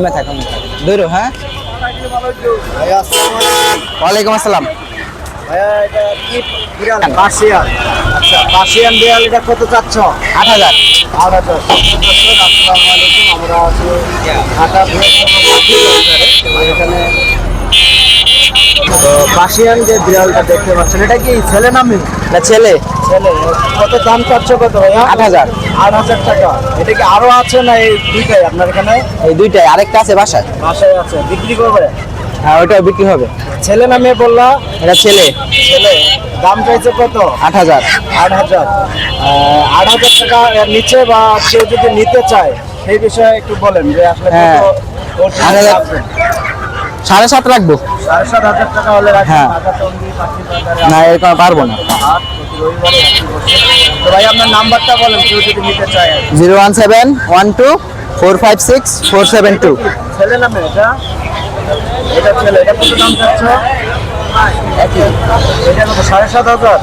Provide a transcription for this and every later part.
কমে থাক কমে হ্যাঁ? ওয়ালাইকুম আসসালাম। আচ্ছা কত চাচ্ছ? আট হাজার। আট হাজার। আমরা এখানে তো পার্সিয়ান যে বিড়ালটা দেখতে পাচ্ছেন এটা কি ছেলে না মেয়ে? ছেলে। ছেলে কত দাম চাচ্ছ কত ভাইয়া? আট হাজার। আট হাজার টাকা। এটা কি আরও আছে না এই দুইটাই আপনার এখানে? এই দুইটাই আরেকটা আছে বাসায়। বাসায় আছে। বিক্রি করবে? হ্যাঁ ওইটা বিক্রি হবে। ছেলে না মেয়ে বললা? এটা ছেলে। ছেলে। দাম চাইছে কত? আট হাজার। আট হাজার। আট হাজার টাকা নিচে বা কেউ যদি নিতে চায় সেই বিষয়ে একটু বলেন যে আসলে হ্যাঁ। আট হাজার। সাড়ে সাত রাখব। হ্যাঁ। না এরকম পারব না। Zero one seven one two four five six four seven two. সাড়ে সাত হাজার?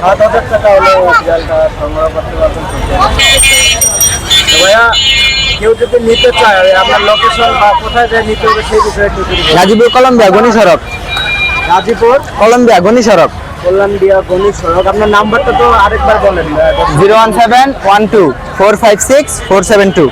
সাত হাজার টাকা হলে ভাইয়া কেউ যদি নিতে চায় আপনার লোকেশন বা কোথায় যায় নিতে হবে সেই বিষয়ে একটু। গাজীপুর কলম্বিয়া গণি সড়ক। গাজীপুর? কলম্বিয়া গণি সড়ক। কলম্বিয়া গণি সড়ক। আপনার নাম্বারটা তো আরেকবার বলেন zero one seven one two four five six four seven two.